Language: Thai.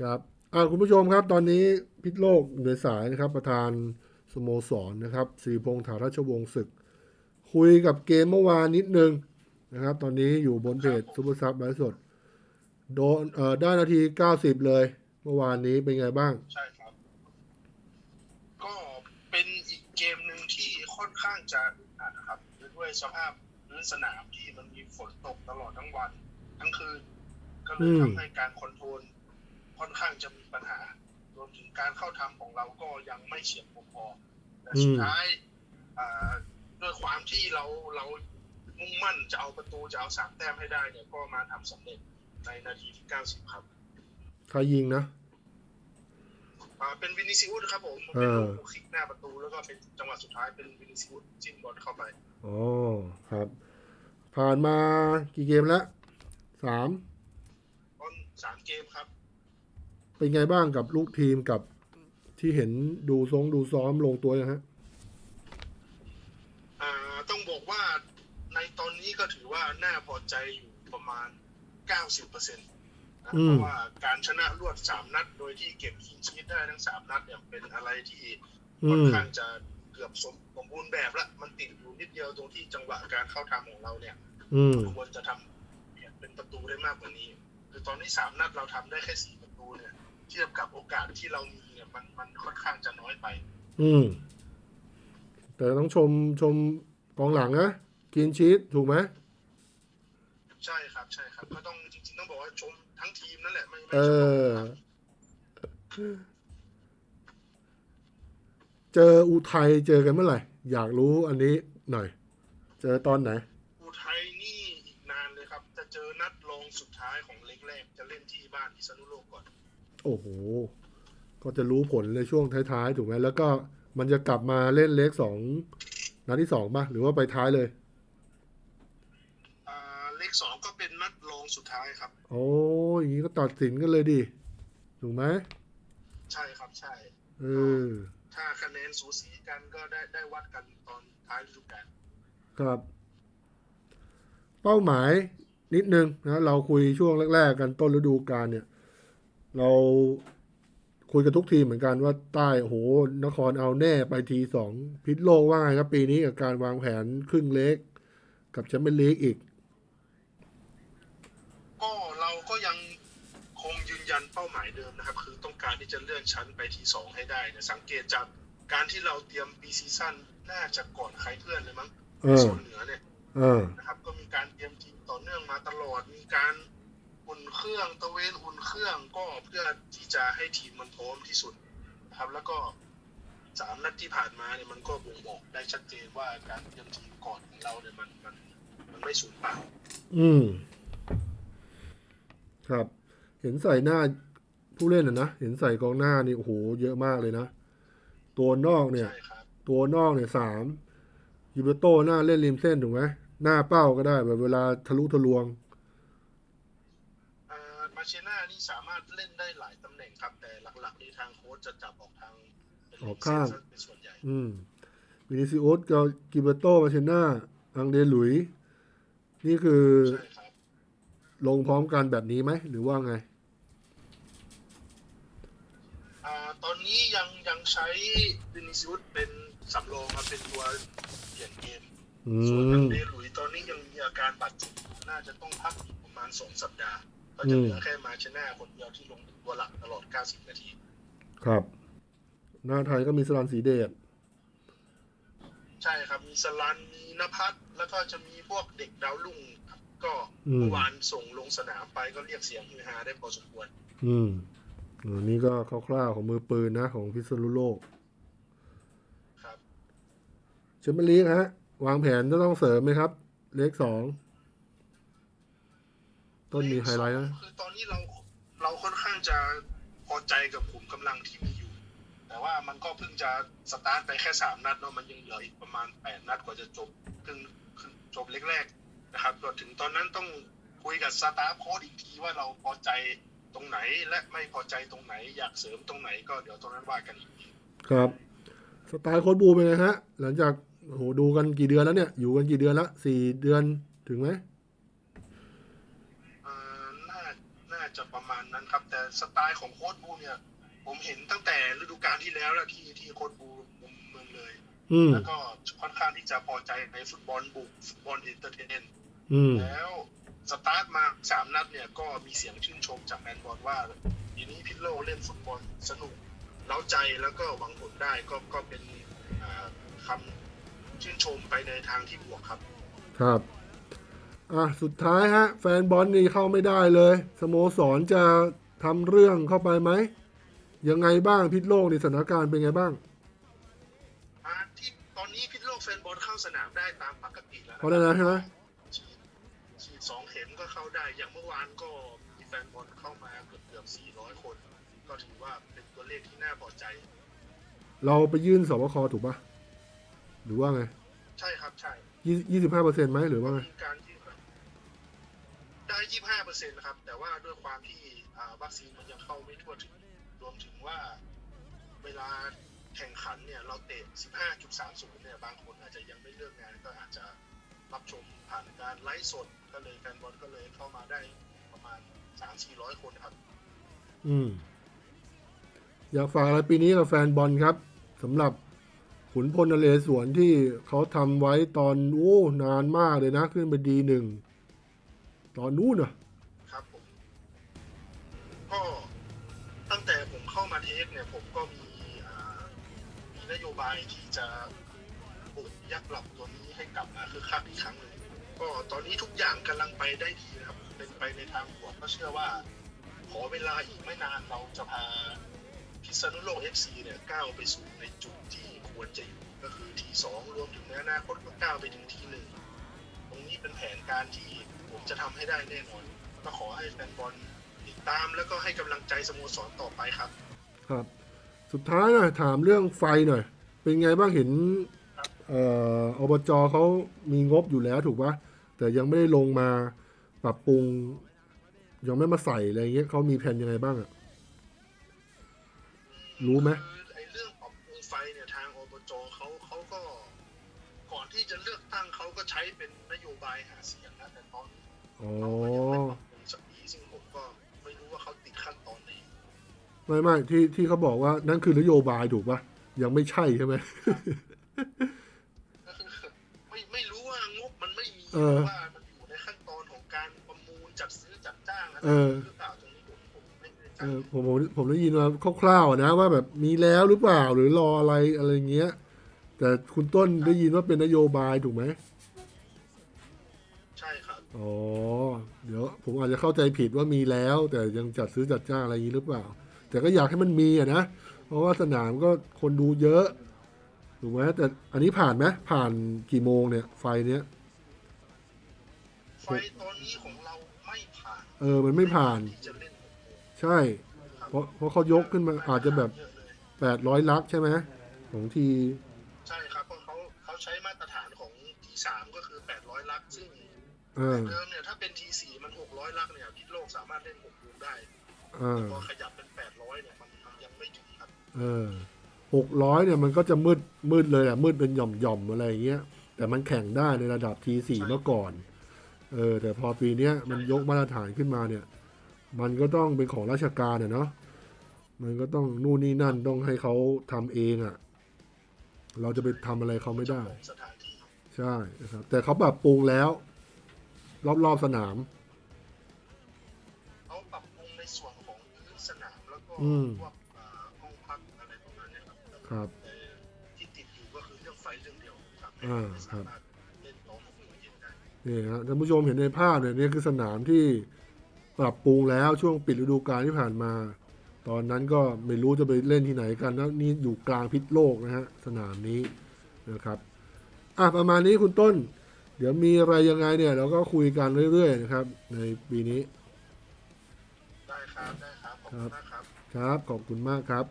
ครับอ่าคุณผู้ชมครับ ตอนนี้พิษโลกเหนือสายนะครับ ประธานสโมสรนะครับสีพงษ์ถาราชวงศ์ศึก คุยกับเกมเมื่อวานนิดนึงนะครับ ตอนนี้อยู่บนเพจซูเปอร์ซับไลฟ์สด โดนเอ่อได้นาที 90 เลย เมื่อวานนี้เป็นไงบ้าง ใช่ครับ ก็เป็นอีกเกมหนึ่งที่ค่อนข้างจะอึดอัดนะครับด้วยสภาพพื้นสนามที่มันมีฝนตกตลอดทั้งวัน ทั้งคืน ก็เลยอืม ทำให้การคอนโทรล ค่อนข้างจะมีปัญหารวมถึงการเข้าทำของเราก็ยังไม่เฉียบคมพอแต่สุดท้ายอ่าด้วยความที่เราเรามุ่งมั่นจะเอาประตูจะเอาสามแต้มให้ได้เนี่ยก็มาทำสำเร็จในนาทีที่90ครับใครยิงนะอ่าเป็นวินิซิอุสครับผมเอเป็นอลูกคลิกหน้าประตูแล้วก็เป็นจังหวะสุดท้ายเป็นวินิซิอุสจิ้มบอลเข้าไปอ๋อครับ ผ่านมากี่เกมแล้วสามตอนสามเกมครับ เป็นไงบ้างกับลูกทีมกับที่เห็นดูทรงดูซ้อมลงตัวยังฮะอ่าต้องบอกว่าในตอนนี้ก็ถือว่าน่าพอใจอยู่ประมาณ 90เปอร์เซ็นต์นะอืมเพราะว่าการชนะรวดสามนัด โดยที่เก็บคิงชีตได้ทั้งสามนัดเนี่ยเป็นอะไรที่อืค่อนมข้างจะเกือบสมสมบูรณ์แบบละมันติดอยู่นิดเดียวตรงที่จังหวะการเข้าทำของเราเนี่ยอืมควรจะทำเปลี่ยนเป็นประตูได้มากกว่านี้ คือตอนนี้สามนัดเราทำได้แค่สี่ประตูเนี่ย เทียบกับโอกาสที่เรามีเนี่ยมันมันค่อนข้างจะน้อยไป อืม แต่ต้องชมชมกองหลังนะกินชีตถูกไหมใช่ครับ ใช่ครับ ก็ต้องจริงๆต้องบอกว่าชมทั้งทีมนั่นแหละไม่ไม่เอเฉพาะอครับเจออุทัยเจอกันเมื่อไหร่ อยากรู้อันนี้หน่อย เจอตอนไหน อุทัยนี่อีกนานเลยครับ จะเจอนัดรองสุดท้ายของเล็กแรกจะเล่นที่บ้านพิษณุโลกก่อน โอ้โห ก็จะรู้ผลในช่วงท้ายๆ ถูกไหมแล้วก็มันจะกลับมาเล่นเล็กสองนัดที่สองป่ะ หรือว่าไปท้ายเลยอ่าเลขสองก็เป็นนัดรองสุดท้ายครับ โอ้ยอย่างนี้ก็ตัดสินกันเลยดิ ถูกไหม ใช่ครับใช่เออถ้าคะแนนสูสีกันก็ได้ได้วัดกันตอนท้ายฤดูกาลครับ เป้าหมายนิดนึงนะเราคุยช่วงแรก ๆ กันต้นฤดูกาลเนี่ย เราคุยกับทุกทีมเหมือนกันว่าใต้โอ้โหนครเอาแน่ไปทีสองพิษโลกว่าไงครับ ปีนี้กับการวางแผนครึ่งเล็ก กับแชมเปี้ยนลีกอีกก็เราก็ยังคงยืนยันเป้าหมายเดิมนะครับ คือต้องการที่จะเลื่อนชั้นไปที่สองให้ได้เนี่ยสังเกตจากการที่เราเตรียมปีซีซั่นน่าจะก่อนใครเพื่อนเลยมั้งเออส่วนเหนือเนี่ยเออนะครับ ก็มีการเตรียมทีมต่อเนื่องมาตลอดมีการ อุ่นเครื่องตะเวนอุ่นเครื่องก็เพื่อที่จะให้ทีมมันพร้อมที่สุดนะครับแล้วก็สามนัดที่ผ่านมาเนี่ยมันก็บ่งบอกได้ชัดเจนว่าการเตรียมทีมก่อนของเราเนี่ยมันมันมันไม่สูญเปล่าอืม ครับ เห็นใส่หน้าผู้เล่นอะนะเห็นใส่กองหน้านี่โอ้โหเยอะมากเลยนะ ตัวนอกเนี่ย ใช่ครับตัวนอกเนี่ยสามยูเบโต้หน้าเล่นริมเส้นถูกไหมหน้าเป้าก็ได้แบบเวลาทะลุทะลวงอ่ามา เชน่านี่สามารถเล่นได้หลายตำแหน่งครับ แต่หลักๆนี่ทางโค้ชจะจับออกทางเป็นออกข้างเป็นส่วนใหญ่ อืมวินิซิอุสกับกิเบโต้มาเชน่าอังเดหลุย นี่คือใช่ครับลงพร้อมกันแบบนี้ไหม หรือว่าไงอ่าตอนนี้ยังยังใช้วินิซิอุสเป็นสำรองครับเป็นตัวเปลี่ยนเกมอืส่วนอัมงเดหลุยตอนนี้ยังมีอาการบาดเจ็บน่าจะต้องพักอีกประมาณสองสัปดาห์ ก็จะเหลือแค่มาเชน่าคนเดียวที่ลงตัวหลักตลอด 90 นาที ครับ หน้าไทยก็มีสลันสีเดชใช่ครับ มีสลันมีนภัสแล้วก็จะมีพวกเด็กดาวรุ่งครับก็อืมเมื่อวานส่งลงสนามไปก็เรียกเสียงฮือฮาได้พอสมควร อืมอันนี้ก็คร่าวๆของมือปืนนะ ของพิษณุโลก ครับแชมเปี้ยนลีกฮะ วางแผนจะต้องเสริมไหมครับ เลขสอง ต้นมีไฮไลท์นะคือตอนนี้เราเราค่อนข้างจะพอใจกับขุมกำลังที่มีอยู่ แต่ว่ามันก็เพิ่งจะสตาร์ทไปแค่สามนัดเนาะมันยังเหลืออีกประมาณแปดนัดกว่าจะจบครึ่งครึ่งจบเล็กแรกนะครับก็ถึงตอนนั้นต้องคุยกับสตาฟโค้ดอีกทีว่าเราพอใจตรงไหนและไม่พอใจตรงไหนอยากเสริมตรงไหนก็เดี๋ยวตรงนั้นว่ากันอีกทีครับ สไตล์โค้ดบูเป็นไงฮะ หลังจากโอ้โหดูกันกี่เดือนแล้วเนี่ย อยู่กันกี่เดือนละสี่เดือนถึงไหม เอ่อน่าน่าจะประมาณนั้นครับ แต่ สไตล์ของโค้ชบูเนี่ย ผมเห็นตั้งแต่ฤดูกาลที่แล้วแล้วที่ที่โค้ชบูคุมเมืองเลยอืมแล้วก็ค่อนข้างที่จะพอใจในฟุตบอลบุกฟุตบอลเอนเตอร์เทนอืมแล้วสตาร์ทมาสามนัดเนี่ยก็มีเสียงชื่นชมจากแฟนบอลว่าทีนี้พิทโลเล่นฟุตบอลสนุกเล้าใจแล้วก็หวังผลได้ก็ก็เป็นอ่าคำชื่นชมไปในทางที่บวกครับ ครับอะสุดท้ายฮะ แฟนบอลนี่เข้าไม่ได้เลย สโมสรจะ ทำเรื่องเข้าไปไหมยังไงบ้างพิษโลกในสถานการณ์เป็นไงบ้างอ่าที่ตอนนี้พิทโลกแฟนบอลเข้าสนามได้ตามปกติแล้วเขาได้แล้วใช่ไหมฉีดฉีดสองเข็มก็เข้าได้อย่างเมื่อวานก็มีแฟนบอลเข้ามาเกือบเกือบ400คน ก็ถือว่าเป็นตัวเลขที่น่าพอใจ เราไปยื่นสบคถูกปะหรือว่าไง ใช่ครับใช่ยี่สิบห้าเปอร์เซ็นต์ไหมหรือว่าไงมีการยื่นแบบ ได้ยี่ห้าเปอร์เซ็นต์นะครับ แต่ว่าด้วยความที่วัคซีนมันยังเข้าไม่ทั่วถึง รวมถึงว่าเวลาแข่งขันเนี่ย เราเตะ 15.30 เนี่ย บางคนอาจจะยังไม่เลิกงานก็อาจจะรับชมผ่านการไลฟ์สด ก็เลยแฟนบอลก็เลยเข้ามาได้ประมาณ 3-400 คนครับ อืม อยากฝากอะไรปีนี้กับแฟนบอลครับสำหรับขุนพลนเรศวรที่เขาทำไว้ตอนโอ้นานมากเลยนะ ขึ้นไปดีหนึ่ง ตอนนู้นอะครับผม ก็ตั้งแต่ผมเข้ามาเทคเนี่ยผมก็มีอ่ามีนโยบายที่จะปลุกยักษ์หลับตัวนี้ให้กลับมาคือคักอีกครั้งหนึ่งก็ตอนนี้ทุกอย่างกำลังไปได้ดีนะครับ เป็นไปในทางบวกก็เชื่อว่า ขอเวลาอีกไม่นานเราจะพาพิษณุโลก FC เนี่ยก้าวไปสู่ในจุดที่ควรจะอยู่ก็คือทีสองรวมถึงในอนาคตก็ก้าวไปถึงทีหนึ่ง รงนี้เป็นแผนการที่ผมจะทำให้ได้แน่นอนก็ขอให้แฟนบอลติดตามแล้วก็ให้กำลังใจสโมสรต่อไปครับ ครับ สุดท้ายหน่อยถามเรื่องไฟหน่อย เป็นไงบ้างเห็นเอออบจเขามีงบอยู่แล้วถูกปะแต่ยังไม่ได้ลงมาปรับปรุง ยังไม่มาใส่อะไรเงี้ยเขามีแผนยังไงบ้างอะรู้ไหม ใช้เป็นนโยบายหาเสียงนะแต่ตอนนี้อ๋อเขาก็ยังไม่ปรับปรุงสักทีซึ่งผมก็ไม่รู้ว่าเขาติดขั้นตอนไหนไม่ไม่ที่ที่เขาบอกว่านั่นคือนโยบายถูกปะยังไม่ใช่ใช่ไหมก็คือไม่ไม่รู้ว่างบมันไม่มีเออว่ามันอยู่ในขั้นตอนของการประมูลจัดซื้อจัดจ้างอะไรเออหรือเปล่าตรงนี้ผมผมไม่แน่ใจ เออผมผมผมได้ยินมาคร่าวๆนะว่าแบบมีแล้วหรือเปล่าหรือรออะไรอะไรเงี้ย แต่คุณต้นได้ยินว่าเป็นนโยบายถูกไหมใช่ครับ อ๋อ เดี๋ยวผมอาจจะเข้าใจผิดว่ามีแล้ว แต่ยังจัดซื้อจัดจ้างอะไรอย่างนี้หรือเปล่า แต่ก็อยากให้มันมีอะนะ เพราะว่าสนามก็คนดูเยอะ ถูกไหมแต่อันนี้ผ่านไหมผ่านกี่โมงเนี่ยไฟเนี้ย ไฟตอนนี้ของเราไม่ผ่านเออ มันไม่ผ่าน ที่จะเล่นหกโมงใช่ เพราะเพราะเขายกขึ้นมาอาจจะแบบเยอะเลยแปดร้อยลักใช่ไหมของที ใช่ครับเพราะเขาเขาใช้มาตรฐานของทีสามก็คือ 800 ลัก ซึ่ง เออเดิมเนี่ยถ้าเป็นทีสี่มัน 600 ลักเนี่ยพิษโลกสามารถเล่น6ลูกได้อ่าพอขยับเป็น 800 เนี่ยมันมันยังไม่ถึงครับเออหกร้อยเนี่ยมันก็จะมืดมืดเลยอะมืดเป็นหย่อมหย่อมๆอะไรอย่างเงี้ย แต่มันแข่งได้ในระดับทีสี่เมื่อก่อน เออ แต่พอปีเนี้ยมันยกมาตรฐานขึ้นมาเนี่ย มันก็ต้องเป็นของราชการอะเนาะมันก็ต้องนู่นนี่นั่นต้องให้เขาทำเองอะเราจะไปทำอะไรเขาไม่ได้สถานที่ใช่นะครับแต่เขาปรับปรุงแล้ว รอบๆสนามเขาปรับปรุงในส่วนของพื้นสนามแล้วก็อืมพวกอ่าห้องพักอะไรประมาณเนี้ยครับครับแต่ที่ติดอยู่ก็คือเรื่องไฟเรื่องเดียวครับอ่าไม่ครัสาบมารถเล่นต่อของเย็นได้นี่ฮะท่านผู้ชมเห็นในภาพเนี่ยนี่คือสนามที่ปรับปรุงแล้วช่วงปิดฤดูกาลที่ผ่านมา ตอนนั้นก็ไม่รู้จะไปเล่นที่ไหนกันนะนี่อยู่กลางพิษโลกนะฮะสนามนี้นะครับอะประมาณนี้คุณต้น เดี๋ยวมีอะไรยังไงเนี่ย เราก็คุยกันเรื่อยๆนะครับ ในปีนี้ ได้ครับ ได้ครับ ขอบคุณมากครับ ครับ ขอบคุณมากครับ